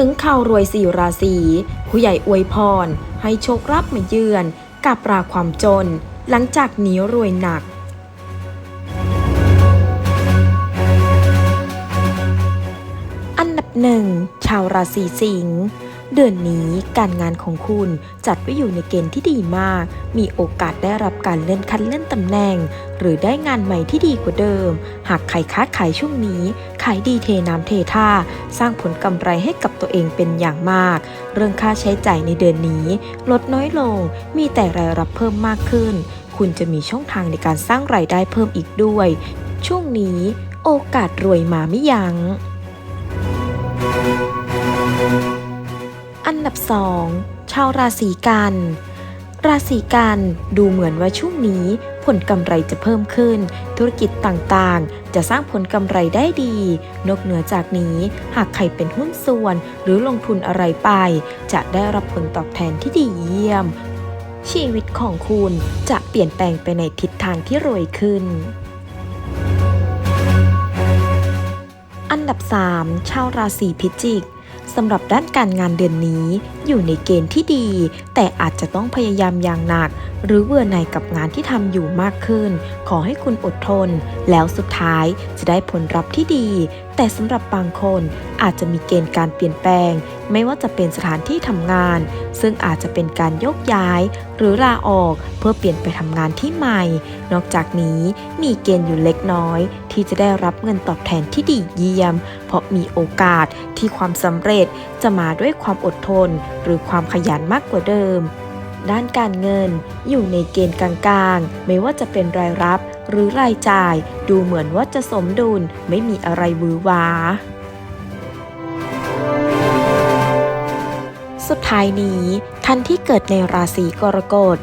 ถึงข่าวรวยสี่ราศีผู้ใหญ่อวยพร ให้โชครับมาเยือนกับราความจน หลังจากหนีรวยหนักอันดับหนึ่งชาวราศีสิงห์ เดือนนี้การงานของคุณจัดไว้อยู่ในเกณฑ์ที่ดีมาก มีโอกาสได้รับการเลื่อนขั้นเลื่อนตำแหน่ง หรือได้งานใหม่ที่ดีกว่าเดิม หากใครค้าขายช่วงนี้ ขายดีเทน้ำเทท่า สร้างผลกำไรให้กับตัวเองเป็นอย่างมาก เรื่องค่าใช้จ่ายในเดือนนี้ ลดน้อยลง มีแต่รายรับเพิ่มมากขึ้น คุณจะมีช่องทางในการสร้างรายได้เพิ่มอีกด้วย ช่วงนี้ โอกาสรวยมาไม่ยัง้ง อันดับ2ชาวราศีกัน ราศีกันดูเหมือนว่าช่วงนี้ผลกำไรจะเพิ่มขึ้น ธุรกิจต่างๆ จะสร้างผลกำไรได้ดี นอกเหนือจากนี้ หากใครเป็นหุ้นส่วนหรือลงทุนอะไรไป จะได้รับผลตอบแทนที่ดีเยี่ยม ชีวิตของคุณจะเปลี่ยนแปลงไปในทิศทางที่รวยขึ้น อันดับ 3 ชาวราศีพิจิก สำหรับด้านการงานเดือนนี้อยู่ในเกณฑ์ที่ดี แต่อาจจะต้องพยายามอย่างหนัก หรือเบื่อหน่ายกับงานที่ทำอยู่มากขึ้น ขอให้คุณอดทน แล้วสุดท้ายจะได้ผลลัพธ์ที่ดี แต่สำหรับบางคนอาจจะมีเกณฑ์การเปลี่ยนแปลง ไม่ว่าจะเป็นสถานที่ทำงาน ซึ่งอาจจะเป็นการยกย้าย หรือลาออกเพื่อเปลี่ยนไปทำงานที่ใหม่ นอกจากนี้มีเกณฑ์อยู่เล็กน้อย ที่จะได้รับเงินตอบแทนที่ดีเยี่ยม เพราะมีโอกาสที่ความสำเร็จจะมาด้วยความอดทน หรือความขยันมากกว่าเดิม ด้านการเงิน อยู่ในเกณฑ์กลางๆ ไม่ว่าจะเป็นรายรับหรือรายจ่าย ดูเหมือนว่าจะสมดุลไม่มีอะไรวือหวาสุดท้ายนี้ท่านที่เกิดในราศีกรกฎ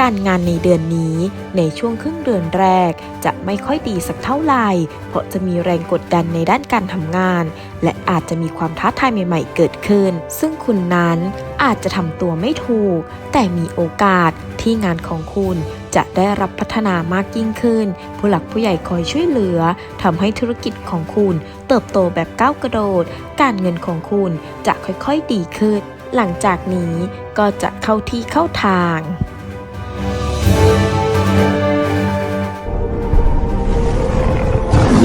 การงานในเดือนนี้ในช่วงครึ่งเดือนแรก จะไม่ค่อยดีสักเท่าไหร่ เพราะจะมีแรงกดดันในด้านการทำงาน และอาจจะมีความท้าทายใหม่ๆ เกิดขึ้น ซึ่งคุณนั้นอาจจะทำตัวไม่ถูก แต่มีโอกาสที่งานของคุณจะได้รับพัฒนามากยิ่งขึ้น ผู้หลักผู้ใหญ่คอยช่วยเหลือทำให้ธุรกิจของคุณเติบโตแบบก้าวกระโดด การเงินของคุณจะค่อยๆดีขึ้น หลังจากนี้ก็จะเข้าที่เข้าทาง